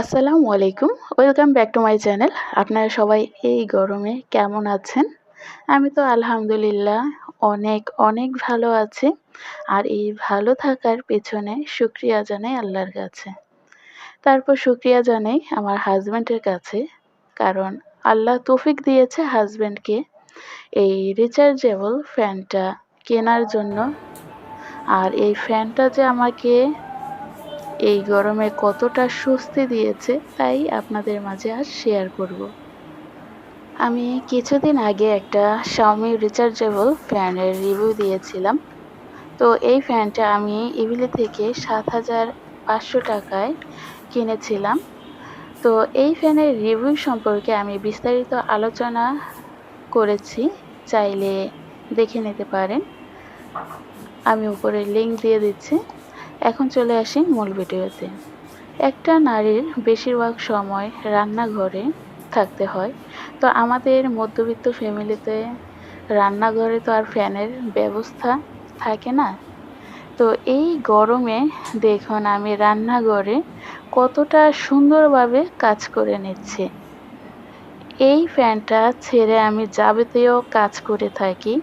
আসসালামু আলাইকুম। Welcome back to my channel আপনারা সবাই এই গরমে কেমন আছেন? আমি তো আলহামদুলিল্লাহ অনেক অনেক ভালো আছি। আর এই ভালো থাকার পেছনে শুক্রিয়া জানাই আল্লাহর কাছে। তারপর শুক্রিয়া জানাই আমার হাজব্যান্ডের কাছে। কারণ আল্লাহ তৌফিক দিয়েছে হাজব্যান্ডকে এই রিচার্জেবল ফ্যানটা কেনার জন্য। আর এই ফ্যানটা যে আমাকে এই গরমে কতটা স্বস্তি দিয়েছে তাই আপনাদের মাঝে আজ শেয়ার করব। আমি কিছুদিন আগে একটা শাওমি রিচার্জেবল ফ্যানের রিভিউ দিয়েছিলাম। তো এই ফ্যানটা আমি ইভিলি থেকে সাত হাজার পাঁচশো টাকায় কিনেছিলাম। তো এই ফ্যানের রিভিউ সম্পর্কে আমি বিস্তারিত আলোচনা করেছি, চাইলে দেখে নিতে পারেন। আমি উপরে লিঙ্ক দিয়ে দিচ্ছি। এখন চলে আসি মূল ভিডিওতে। একটা নারীর বেশিরভাগ সময় রান্নাঘরে থাকতে হয়। তো আমাদের মধ্যবিত্ত ফ্যামিলিতে রান্নাঘরে তো আর ফ্যানের ব্যবস্থা থাকে না। তো এই গরমে দেখুন আমি রান্নাঘরে কতটা সুন্দরভাবে কাজ করে নিচ্ছি। এই ফ্যানটা ছেড়ে আমি যাবতীয় কাজ করে থাকি।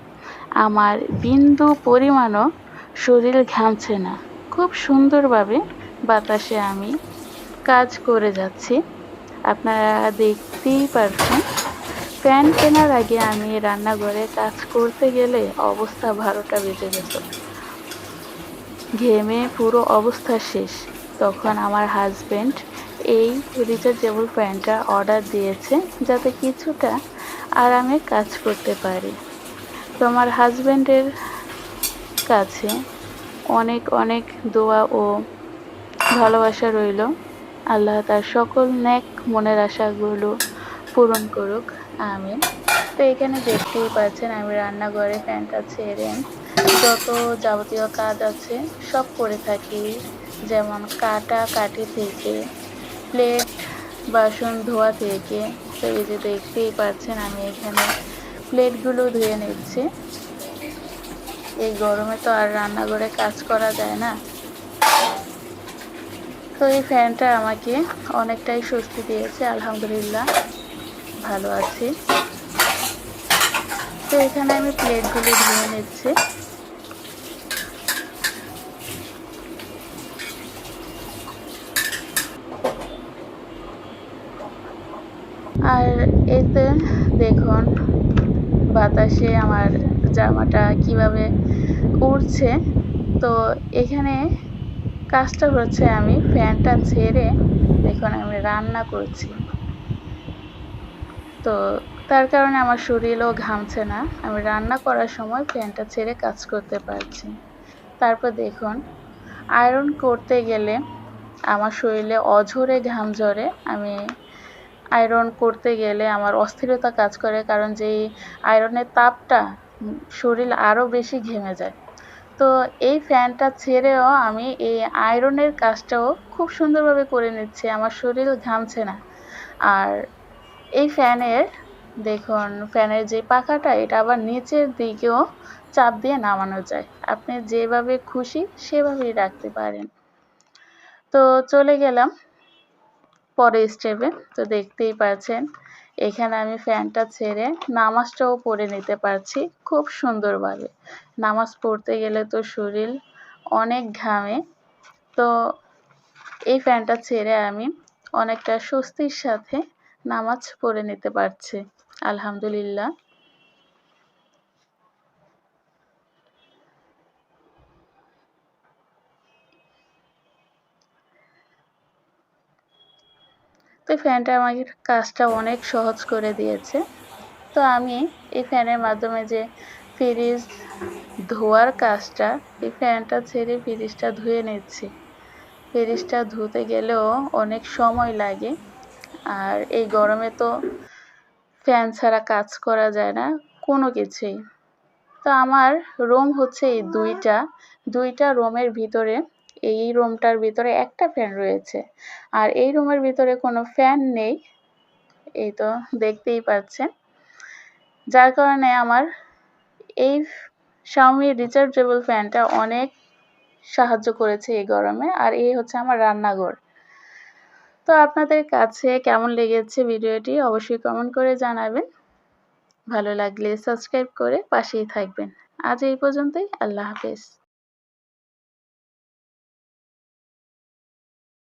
আমার বিন্দু পরিমাণও শরীর ঘামছে না। খুব সুন্দরভাবে বাতাসে আমি কাজ করে যাচ্ছি। আপনারা দেখতেই পারছেন, ফ্যান কেনার আগে আমি রান্নাঘরে কাজ করতে গেলে অবস্থা বারোটা বেজে গেছে। ঘেমে পুরো অবস্থা শেষ। তখন আমার হাজব্যান্ড এই রিচার্জেবল ফ্যানটা অর্ডার দিয়েছে যাতে কিছুটা আরামে কাজ করতে পারি। তো আমার হাজব্যান্ডের কাছে অনেক অনেক দোয়া ও ভালোবাসা রইল। আল্লাহ তার সকল ন্যাক মনের আশাগুলো পূরণ করুক। আমি তো এখানে দেখতেই পাচ্ছেন, আমি রান্নাঘরে ফ্যানটা ছেড়ে যত যাবতীয় কাজ আছে সব করে থাকি। যেমন কাটা কাটি থেকে, প্লেট, বাসন, ধোয়া থেকে। তো এই যে দেখতেই পাচ্ছেন, আমি এখানে প্লেটগুলো ধুয়ে নিচ্ছি। এই গরমে তো আর রান্নাঘরে কাজ করা যায় না। তো এই ফ্যানটা আমাকে অনেকটাই স্বস্তি দিয়েছে, আলহামদুলিল্লাহ। ভালো আছি। তো এখানে আমি প্লেটগুলো ধুয়ে নিচ্ছি। আর এতে দেখুন, বাতাসে আমার জামাটা কীভাবে উড়ছে তো এখানে কাজটা হচ্ছে আমি ফ্যানটা ছেড়ে দেখুন আমি রান্না করছি। তো তার কারণে আমার শরীরও ঘামছে না। আমি রান্না করার সময় ফ্যানটা ছেড়ে কাজ করতে পারছি। তারপর দেখুন, আয়রন করতে গেলে আমার শরীরে অঝরে ঘাম ঝরে। আমি আয়রন করতে গেলে আমার অস্থিরতা কাজ করে, কারণ যেই আয়রনের তাপটা শরীর আরও বেশি ঘেমে যায়। তো এই ফ্যানটা ছেড়েও আমি এই আয়রনের কাজটাও খুব সুন্দরভাবে করে নিচ্ছি, আমার শরীর ঘামছে না। আর এই ফ্যানের, দেখুন, ফ্যানের যে পাখাটা, এটা আবার নিচের দিকেও চাপ দিয়ে নামানো যায়। আপনি যেভাবে খুশি সেভাবেই রাখতে পারেন। তো চলে গেলাম পরের স্টেপে তো দেখতেই পাচ্ছেন, এখানে আমি ফ্যানটা ছেড়ে নামাজটাও পড়ে নিতে পারছি খুব সুন্দরভাবে। নামাজ পড়তে গেলে তো শরীর অনেক ঘামে। তো এই ফ্যানটা ছেড়ে আমি অনেকটা স্বস্তির সাথে নামাজ পড়ে নিতে পারছি। আলহামদুলিল্লাহ। তো ফ্যানটা আমাকে কাজটা অনেক সহজ করে দিয়েছে। তো আমি এই ফ্যানের মাধ্যমে যে ফ্রিজ ধোয়ার কাজটা, এই ফ্যানটা ছেড়ে ফ্রিজটা ধুয়ে নিচ্ছি। ফ্রিজটা ধুতে গেলেও অনেক সময় লাগে। আর এই গরমে তো ফ্যান ছাড়া কাজ করা যায় না, কোনো কিছুই। তো আমার রুম হচ্ছে এই দুইটা। দুইটা রুমের ভিতরে এই রুমটার ভিতরে একটা ফ্যান রয়েছে। আর এই রুমের ভিতরে কোনো ফ্যান নেই, এই তো দেখতেই পাচ্ছেন। যার কারণে আমার এই শাওমি রিচার্জেবল ফ্যানটা অনেক সাহায্য করেছে এই গরমে, আর এই হচ্ছে আমার রান্নাঘর। তো আপনাদের কাছে কেমন লেগেছে ভিডিওটি অবশ্যই কমেন্ট করে জানাবেন। ভালো লাগলে সাবস্ক্রাইব করে পাশেই থাকবেন। আজ এই পর্যন্তই, আল্লাহ হাফেজ।